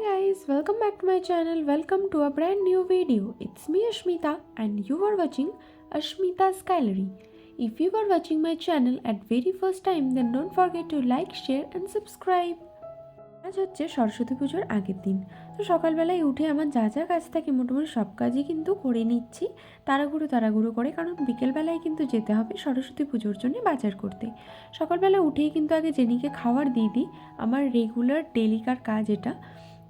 guys, welcome back to my channel. Welcome to a brand new video. It's me Ashmita and you are watching Ashmita's Gallery. If you are watching my channel at very first time then don't forget to like, share and subscribe. আজ হচ্ছে সরস্বতী পুজোর আগের দিন তো সকালবেলায় উঠে আমার যা যা কাজ থাকে মোটামুটি সব কাজই কিন্তু করে নিচ্ছি তাড়াহুড়ো তাড়াহুড়ো করে কারণ বিকেলবেলায় কিন্তু যেতে হবে সরস্বতী পুজোর জন্য বাজার করতে সকালবেলা উঠেই কিন্তু আগে জেনিকে খাবার দিয়ে দিই আমার রেগুলার ডেলিকার কাজ এটা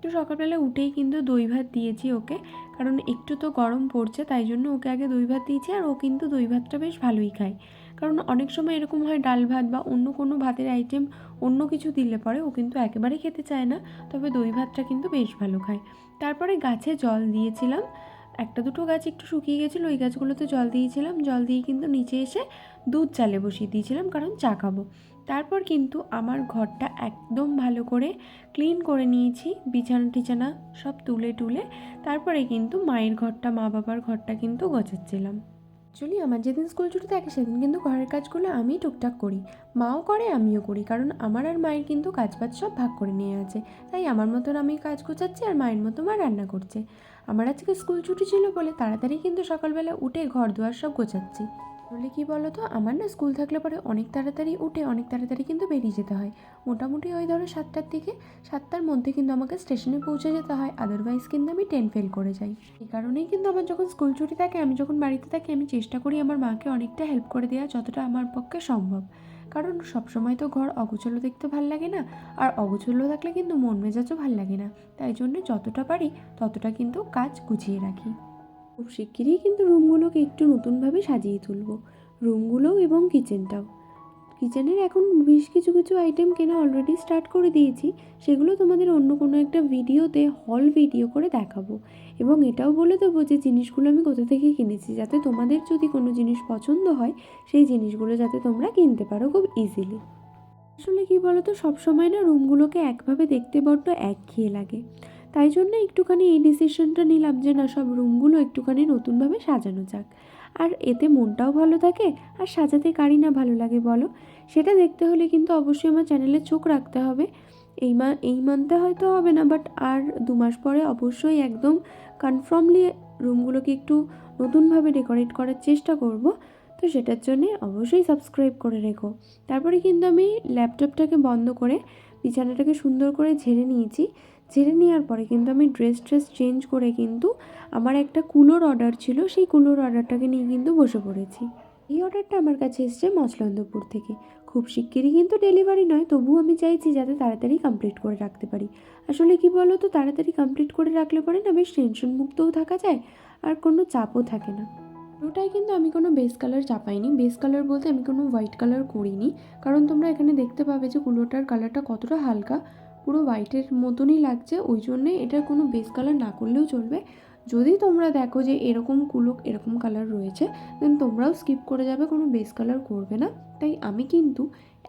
তো সকালবেলা উঠেই কিন্তু দই ভাত দিয়েছি ওকে। কারণ একটু তো গরম পড়ছে, তাই জন্য ওকে আগে দই ভাত দিয়েছি আর ও কিন্তু দই ভাতটা বেশ ভালোই খায়। কারণ অনেক সময় এরকম হয় ডাল ভাত বা অন্য কোনো ভাতের আইটেম অন্য কিছু দিলে পরে ও কিন্তু একেবারেই খেতে চায় না, তবে দই ভাতটা কিন্তু বেশ ভালো খায়। তারপরে গাছে জল দিয়েছিলাম। একটা দুটো গাছ একটু শুকিয়ে গেছিল, ওই গাছগুলোতে জল দিয়েছিলাম। জল দিয়ে কিন্তু নিচে এসে দুধ চালে বসিয়ে দিয়েছিলাম, কারণ চা খাব। তারপর কিন্তু আমার ঘরটা একদম ভালো করে ক্লিন করে নিয়েছি, বিছানা টিছানা সব তুলে টুলে তারপরে কিন্তু মায়ের ঘরটা, মা বাবার ঘরটা কিন্তু গোছাচ্ছিলাম। অ্যাকচুয়ালি আমার যেদিন স্কুল ছুটি থাকে সেদিন কিন্তু ঘরের কাজগুলো আমি টুকটাক করি। মাও করে, আমিও করি, কারণ আমার আর মায়ের কিন্তু কাজ বাজ সব ভাগ করে নিয়ে আছে। তাই আমার মতন আমি কাজ গোছাচ্ছি আর মায়ের মতো মা রান্না করছে। আমার আজকে স্কুল ছুটি ছিল বলে তাড়াতাড়ি কিন্তু সকালবেলা উঠে ঘর দুয়ার সব গোছাচ্ছি। বলে কি বলো তো আমার না স্কুল থাকলে পরে অনেক তাড়াতাড়ি উঠে, অনেক তাড়াতাড়ি কিন্তু বেরিয়ে যেতে হয়। মোটামুটি ওই ধরো সাতটার দিকে, সাতটার মধ্যে কিন্তু আমাকে স্টেশনে পৌঁছে যেতে হয়। আদারওয়াইজ কিন্তু আমি ট্রেন ফেল করে যাই। এই কারণেই কিন্তু আমার যখন স্কুল ছুটি থাকে, আমি যখন বাড়িতে থাকি, আমি চেষ্টা করি আমার মাকে অনেকটা হেল্প করে দেওয়া যতটা আমার পক্ষে সম্ভব। কারণ সবসময় তো ঘর অগোছলো দেখতে ভালো লাগে না, আর অগোছলো থাকলে কিন্তু মন মেজাজও ভালো লাগে না। তাই জন্য যতটা পারি, ততটা কিন্তু কাজ গুছিয়ে রাখি। খুব শিগগিরই কিন্তু রুমগুলোকে একটু নতুনভাবে সাজিয়ে তুলবো। রুমগুলোও এবং কিচেনটাও। কিচেনের এখন বেশ কিছু কিছু আইটেম কেনা অলরেডি স্টার্ট করে দিয়েছি। সেগুলো তোমাদের অন্য কোনো একটা ভিডিওতে হল ভিডিও করে দেখাবো। এবং এটাও বলে দেবো যে জিনিসগুলো আমি কোথা থেকে কিনেছি যাতে তোমাদের যদি কোনো জিনিস পছন্দ হয়, সেই জিনিসগুলো যাতে তোমরা কিনতে পারো খুব ইজিলি আসলে কী বলো তো সবসময় না রুমগুলোকে একভাবে দেখতে বড্ড একঘেয়ে লাগে। তাই জন্য একটুখানি এই ডিসিশনটা নিলাম যে, না, সব রুমগুলো একটুখানি নতুনভাবে সাজানো যাক। আর এতে মনটাও ভালো থাকে, আর সাজাতে কারি না ভালো লাগে, বলো? সেটা দেখতে হলে কিন্তু অবশ্যই আমার চ্যানেলে চোখ রাখতে হবে। এই মা, এই মান্থে হয়তো হবে না বাট আর দু মাস পরে অবশ্যই একদম কনফার্মলি রুমগুলোকে একটু নতুনভাবে ডেকোরেট করার চেষ্টা করব। তো সেটার জন্যে অবশ্যই সাবস্ক্রাইব করে রেখো। তারপরে কিন্তু আমি ল্যাপটপটাকে বন্ধ করে বিছানাটাকে সুন্দর করে ঝেড়ে নিয়েছি। ঝেড়ে নেওয়ার পরে কিন্তু আমি ড্রেস ট্রেস চেঞ্জ করে কিন্তু আমার একটা কুলোর অর্ডার ছিল, সেই কুলোর অর্ডারটাকে নিয়ে কিন্তু বসে পড়েছি। এই অর্ডারটা আমার কাছে এসছে মসলন্দপুর থেকে। খুব শিগগিরই কিন্তু ডেলিভারি নয়, তবুও আমি চাইছি যাতে তাড়াতাড়ি কমপ্লিট করে রাখতে পারি। আসলে কি বলো তো তাড়াতাড়ি কমপ্লিট করে রাখলে পরে না বেশ টেনশন মুক্তও থাকা যায়, আর কোনো চাপও থাকে না। পুরোটাই কিন্তু আমি কোনো বেস কালার চাপাইনি। বেস কালার বলতে আমি কোনো হোয়াইট কালার করিনি, কারণ তোমরা এখানে দেখতে পাবে যে কুলোটার কালারটা কতটা হালকা। পুরো হোয়াইটের মতনই লাগছে, ওই জন্যে এটার কোনো বেস কালার না করলেও চলবে। যদি তোমরা দেখো যে এরকম কুলো এরকম কালার রয়েছে দেন তোমরাও স্কিপ করে যাবে, কোনো বেস কালার করবে না। তাই আমি কিন্তু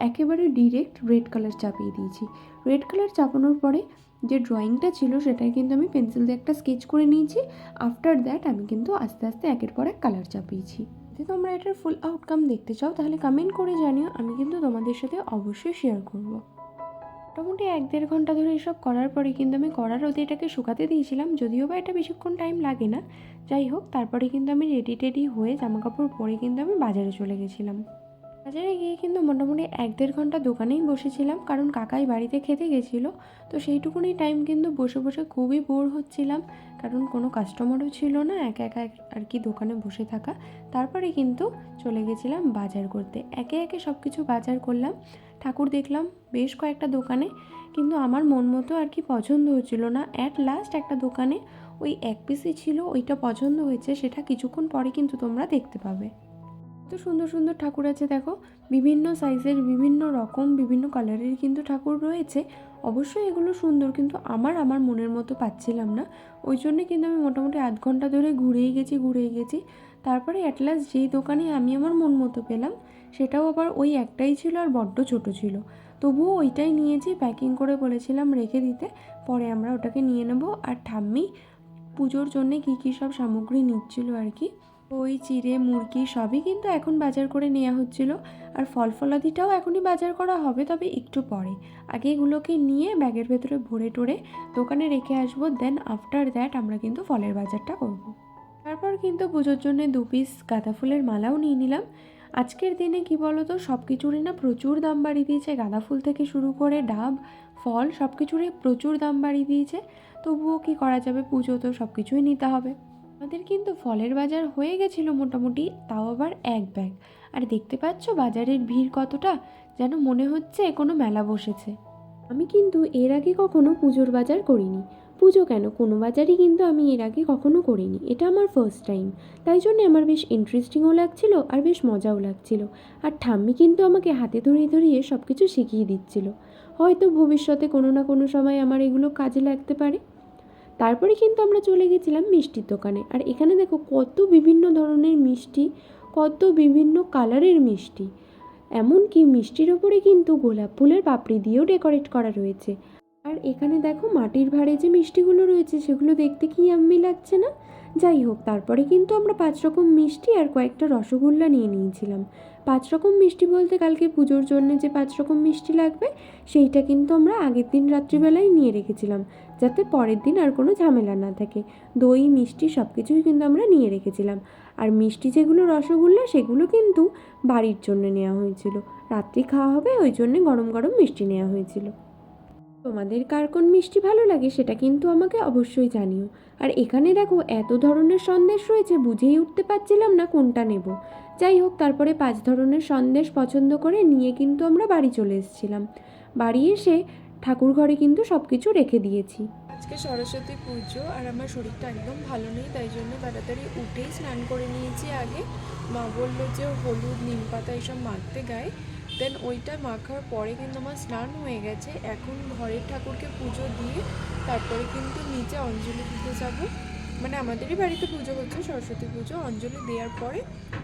একেবারে ডিরেক্ট রেড কালার চাপিয়ে দিয়েছি। রেড কালার চাপানোর পরে যে ড্রয়িংটা ছিল, সেটাই কিন্তু আমি পেন্সিল দিয়ে একটা স্কেচ করে নিয়েছি। আফটার দ্যাট আমি কিন্তু আস্তে আস্তে একের পর এক কালার চাপিয়েছি। যদি তোমরা এটার ফুল আউটকাম দেখতে চাও, তাহলে কমেন্ট করে জানিও, আমি কিন্তু তোমাদের সাথে অবশ্যই শেয়ার করব। মোটামুটি এক দেড় ঘণ্টা ধরে এসব করার পরে কিন্তু আমি কড়া রোদে এটাকে শুকাতে দিয়েছিলাম, যদিও বা এটা বেশিক্ষণ টাইম লাগে না। যাই হোক, তারপরে কিন্তু আমি রেডি টেডি হয়ে জামা কাপড় পরে কিন্তু আমি বাজারে চলে গেছিলাম। বাজারে গিয়ে কিন্তু মোটামুটি এক দেড় ঘণ্টা দোকানেই বসেছিলাম, কারণ কাকাই বাড়িতে খেতে গেছিল। তো সেইটুকুনি টাইম কিন্তু বসে বসে খুবই বোর হচ্ছিলাম, কারণ কোনো কাস্টমারও ছিল না, একা একা আর কি দোকানে বসে থাকা। তারপরে কিন্তু চলে গেছিলাম বাজার করতে। একে একে সব কিছু বাজার করলাম। ঠাকুর দেখলাম বেশ কয়েকটা দোকানে, কিন্তু আমার মন মতো আর কি পছন্দ হচ্ছিল না। অ্যাট লাস্ট একটা দোকানে ওই এক পিসই ছিল, ওইটা পছন্দ হয়েছে, সেটা কিছুক্ষণ পরে কিন্তু তোমরা দেখতে পাবে। তো সুন্দর সুন্দর ঠাকুর আছে, দেখো। বিভিন্ন সাইজের বিভিন্ন রকম, বিভিন্ন কালারের কিন্তু ঠাকুর রয়েছে। অবশ্যই এগুলো সুন্দর, কিন্তু আমার আমার মনের মতো পাচ্ছিলাম না। ওই জন্যে কিন্তু আমি মোটামুটি আধ ঘণ্টা ধরে ঘুরেই গেছি ঘুরেই গেছি। তারপরে অ্যাটলাস্ট যেই দোকানে আমি আমার মন মতো পেলাম, সেটাও আবার ওই একটাই ছিল আর বড্ড ছোট ছিল। তবুও ওইটাই নিয়েছি প্যাকিং করে বলেছিলাম রেখে দিতে। পরে আমরা ওটাকে নিয়ে নেব। আর ঠাম্মি পুজোর জন্যে কী কী সব সামগ্রী নিচ্ছিল আর কি ওই চিড়ে, মুরগি সবই কিন্তু এখন বাজার করে নেওয়া হচ্ছিল। আর ফল ফলাদিটাও এখনই বাজার করা হবে, তবে একটু পরে। আগে এগুলোকে নিয়ে ব্যাগের ভেতরে ভরে টরে দোকানে রেখে আসব দেন আফটার দ্যাট আমরা কিন্তু ফলের বাজারটা করব। তারপর কিন্তু পুজোর জন্য দু পিস গাঁদা ফুলের মালাও নিয়ে নিলাম। আজকের দিনে কি বলো তো সব কিছুরই না প্রচুর দাম বাড়িয়ে দিয়েছে। গাঁদা ফুল থেকে শুরু করে ডাব, ফল সব কিছুরই প্রচুর দাম বাড়িয়ে দিয়েছে। তবুও কি করা যাবে, পুজো তো সব কিছুই নিতে হবে। আমাদের কিন্তু ফলের বাজার হয়ে গেছিল মোটামুটি, তাও আবার এক ব্যাগ। আর দেখতে পাচ্ছ বাজারের ভিড় কতটা, যেন মনে হচ্ছে কোনো মেলা বসেছে। আমি কিন্তু এর আগে কখনো পুজোর বাজার করিনি। পুজো কেন? কোনো বাজারই কিন্তু আমি এর আগে কখনো করিনি। এটা আমার ফার্স্ট টাইম তাই জন্য আমার বেশ ইন্টারেস্টিংও লাগছিল আর বেশ মজাও লাগছিল। আর ঠাম্মি কিন্তু আমাকে হাতে ধরিয়ে ধরিয়ে সব কিছু শিখিয়ে দিচ্ছিল। হয়তো ভবিষ্যতে কোনো না কোনো সময় আমার এগুলো কাজে লাগতে পারে। তারপরে কিন্তু আমরা চলে গেছিলাম মিষ্টির দোকানে। আর এখানে দেখো কত বিভিন্ন ধরনের মিষ্টি, কত বিভিন্ন কালারের মিষ্টি। এমনকি মিষ্টির ওপরে কিন্তু গোলাপ ফুলের পাপড়ি দিয়েও ডেকোরেট করা রয়েছে। আর এখানে দেখো মাটির ভাড়ে যে মিষ্টিগুলো রয়েছে, সেগুলো দেখতে কি আম্মি লাগছে না? যাই হোক, তারপরে কিন্তু আমরা পাঁচ রকম মিষ্টি আর কয়েকটা রসগোল্লা নিয়ে নিয়েছিলাম। পাঁচ রকম মিষ্টি বলতে কালকে পুজোর জন্য যে পাঁচ রকম মিষ্টি লাগবে, সেইটা কিন্তু আমরা আগের দিন রাত্রিবেলায় নিয়ে রেখেছিলাম, যাতে পরের দিন আর কোনো ঝামেলা না থাকে। দই, মিষ্টি সব কিছুই কিন্তু আমরা নিয়ে রেখেছিলাম। আর মিষ্টি যেগুলো রসগোল্লা, সেগুলো কিন্তু বাড়ির জন্য নেওয়া হয়েছিল। রাত্রি খাওয়া হবে, ওই জন্যে গরম গরম মিষ্টি নেওয়া হয়েছিল। তোমাদের কার কোন মিষ্টি ভালো লাগে সেটা কিন্তু আমাকে অবশ্যই জানিও। আর এখানে দেখো এত ধরনের সন্দেশ রয়েছে, বুঝেই উঠতে পারছিলাম না কোনটা নেব। যাই হোক, তারপরে পাঁচ ধরনের সন্দেশ পছন্দ করে নিয়ে কিন্তু আমরা বাড়ি চলে এসেছিলাম। বাড়ি এসে ঠাকুর ঘরে কিন্তু সব কিছু রেখে দিয়েছি। আজকে সরস্বতী পুজো আর আমার শরীরটা একদম ভালো নেই, তাই জন্য তাড়াতাড়ি উঠেই স্নান করে নিয়েছি আগে। মা বলল যে হলুদ নিম পাতা এইসব মাখতে গায়ে। দেন ওইটা মাখার পরে কিন্তু আমার স্নান হয়ে গেছে। এখন ঘরের ঠাকুরকে পুজো দিয়ে তারপরে কিন্তু নিচে অঞ্জলি দিতে যাব। মানে আমাদেরই বাড়িতে পুজো হচ্ছে, সরস্বতী পুজো, অঞ্জলি দেওয়ার পরে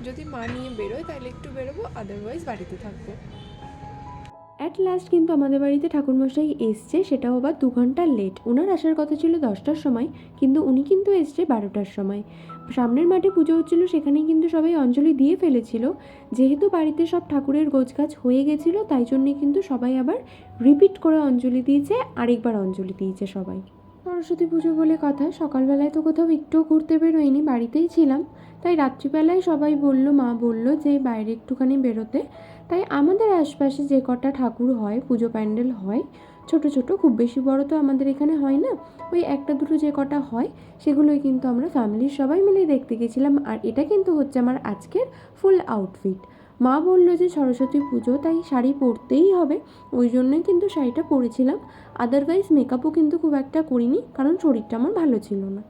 যদি মা নিয়ে বেরোয় তাহলে একটু বেরোবো আদারওয়াইজ বাড়িতে থাকব। অ্যাট লাস্ট কিন্তু আমাদের বাড়িতে ঠাকুরমশাই এসছে, সেটাও আবার দু ঘণ্টা লেট ওনার আসার কথা ছিল দশটার সময়, কিন্তু উনি কিন্তু এসছে বারোটার সময়। সামনের মাঠে পুজো হচ্ছিল, সেখানেই কিন্তু সবাই অঞ্জলি দিয়ে ফেলেছিল। যেহেতু বাড়িতে সব ঠাকুরের গোছগাছ হয়ে গেছিল, তাই জন্যে কিন্তু সবাই আবার রিপিট করে অঞ্জলি দিয়েছে, আরেকবার অঞ্জলি দিয়েছে সবাই। সরস্বতী পুজো বলে কথা, সকালবেলায় তো কোথাও একটুও ঘুরতে বেরোয়নি, বাড়িতেই ছিলাম। তাই রাত্রিবেলায় সবাই বলল, মা বলল যে বাইরে একটুখানি বেরোতে। তাই আমাদের আশপাশে যে কটা ঠাকুর হয়, পুজো প্যান্ডেল হয়, ছোট ছোট, খুব বেশি বড় তো আমাদের এখানে হয় না, ওই একটা দুটো যে কটা হয়, সেগুলোই কিন্তু আমরা ফ্যামিলির সবাই মিলে দেখতে গেছিলাম। আর এটা কিন্তু হচ্ছে আমার আজকের ফুল আউটফিট মা বলল যে সরস্বতী পুজো, তাই শাড়ি পরতেই হবে। ওই জন্যই কিন্তু শাড়িটা পরেছিলাম। আদারওয়াইজ মেকআপও কিন্তু খুব একটা করিনি, কারণ শরীরটা আমার ভালো ছিল না।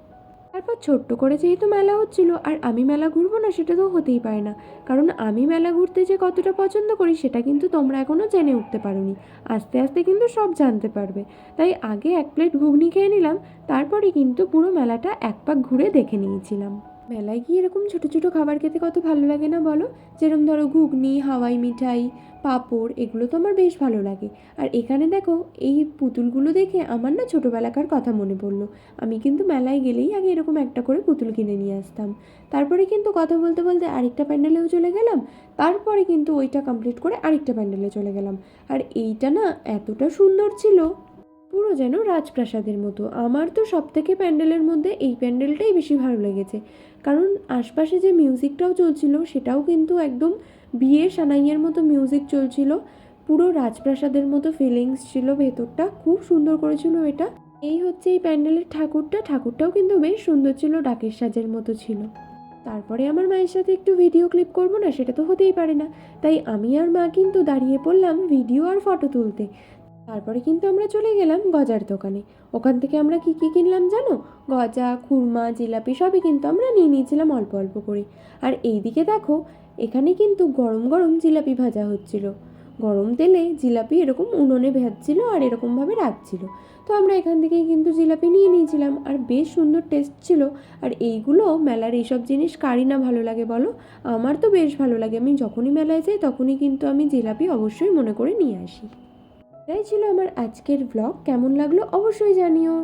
তারপর ছোট্ট করে যেহেতু মেলা হচ্ছিল, আর আমি মেলা ঘুরবো না সেটা তো হতেই পারে না। কারণ আমি মেলা ঘুরতে যে কতটা পছন্দ করি সেটা কিন্তু তোমরা এখনও জেনে উঠতে পারোনি। আস্তে আস্তে কিন্তু সব জানতে পারবে। তাই আগে এক প্লেট ঘুগনি খেয়ে নিলাম, তারপরে কিন্তু পুরো মেলাটা এক পাক ঘুরে দেখে নিয়েছিলাম। মেলায় গিয়ে এরকম ছোটো ছোটো খাবার খেতে কত ভালো লাগে না বলো? যেরকম ধরো ঘুগনি, হাওয়াই মিঠাই, পাঁপড়, এগুলো তো আমার বেশ ভালো লাগে। আর এখানে দেখো, এই পুতুলগুলো দেখে আমার না ছোটোবেলাকার কথা মনে পড়ল। আমি কিন্তু মেলায় গেলেই আগে এরকম একটা করে পুতুল কিনে নিয়ে আসতাম। তারপরে কিন্তু কথা বলতে বলতে আরেকটা প্যান্ডেলেও চলে গেলাম। তারপরে কিন্তু ওইটা কমপ্লিট করে আরেকটা প্যান্ডেলে চলে গেলাম। আর এইটা না এতটা সুন্দর ছিল পুরো যেন রাজপ্রাসাদের মতো। আমার তো সব থেকে প্যান্ডেলের মধ্যে এই প্যান্ডেলটাই বেশি ভালো লেগেছে। কারণ আশপাশে যে মিউজিকটাও চলছিল, সেটাও কিন্তু একদম বিয়ের সানাইয়ের মতো মিউজিক চলছিল। পুরো রাজপ্রাসাদের মতো ফিলিংস ছিল ভেতরটা। খুব সুন্দর করেছিল এটা। এই হচ্ছে এই প্যান্ডেলের ঠাকুরটা। ঠাকুরটাও কিন্তু বেশ সুন্দর ছিল, ডাকের সাজের মতো ছিল। তারপরে আমার মায়ের সাথে একটু ভিডিও ক্লিপ করব না, সেটা তো হতেই পারে না। তাই আমি আর মা কিন্তু দাঁড়িয়ে পড়লাম ভিডিও আর ফটো তুলতে। তারপরে কিন্তু আমরা চলে গেলাম গজার দোকানে। ওখান থেকে আমরা কি কি কিনলাম জানো? গজা, খুরমা, জিলাপি সবই কিন্তু আমরা নিয়ে নিয়েছিলাম অল্প অল্প করে। আর এইদিকে দেখো, এখানে কিন্তু গরম গরম জিলাপি ভাজা হচ্ছিল। গরম তেলে জিলাপি এরকম উনুনে ভাজছিল আর এরকমভাবে রাখছিল। তো আমরা এখান থেকেই কিন্তু জিলাপি নিয়ে নিয়েছিলাম। আর বেশ সুন্দর টেস্ট ছিল। আর এইগুলো মেলার এইসব জিনিস কারি না ভালো লাগে বলো? আমার তো বেশ ভালো লাগে। আমি যখনই মেলায় যাই তখনই কিন্তু আমি জিলাপি অবশ্যই মনে করে নিয়ে আসি। এটাই ছিল আমার আজকের ব্লগ কেমন লাগল অবশ্যই জানিও।